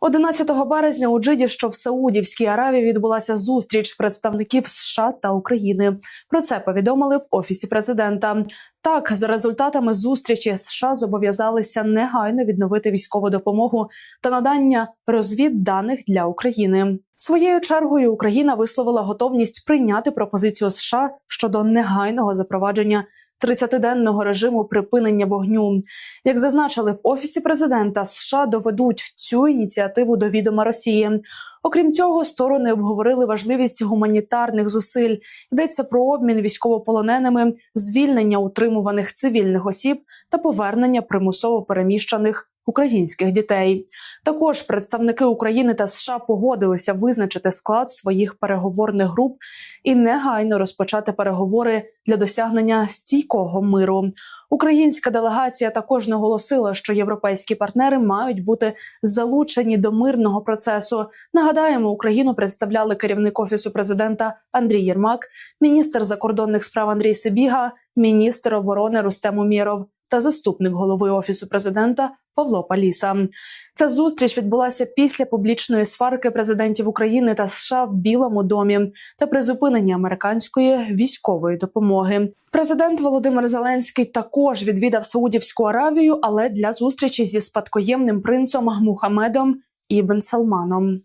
11 березня у Джиді, що в Саудівській Аравії, відбулася зустріч представників США та України. Про це повідомили в офісі президента. Так, за результатами зустрічі США зобов'язалися негайно відновити військову допомогу та надання розвідданих для України. Своєю чергою Україна висловила готовність прийняти пропозицію США щодо негайного запровадження 30-денного режиму припинення вогню. Як зазначили в офісі президента, США доведуть цю ініціативу до відома Росії. Окрім цього, сторони обговорили важливість гуманітарних зусиль. Йдеться про обмін військовополоненими, звільнення утримуваних цивільних осіб та повернення примусово переміщених українських дітей. Також представники України та США погодилися визначити склад своїх переговорних груп і негайно розпочати переговори для досягнення стійкого миру. Українська делегація також наголосила, що європейські партнери мають бути залучені до мирного процесу. Нагадаємо, Україну представляли керівник офісу президента Андрій Єрмак, міністр закордонних справ Андрій Сибіга, міністр оборони Рустем Умєров та заступник голови офісу президента Павло Паліса. Ця зустріч відбулася після публічної сварки президентів України та США в Білому домі та призупинення американської військової допомоги. Президент Володимир Зеленський також відвідав Саудівську Аравію, але для зустрічі зі спадкоємним принцем Мухаммедом Ібн Салманом.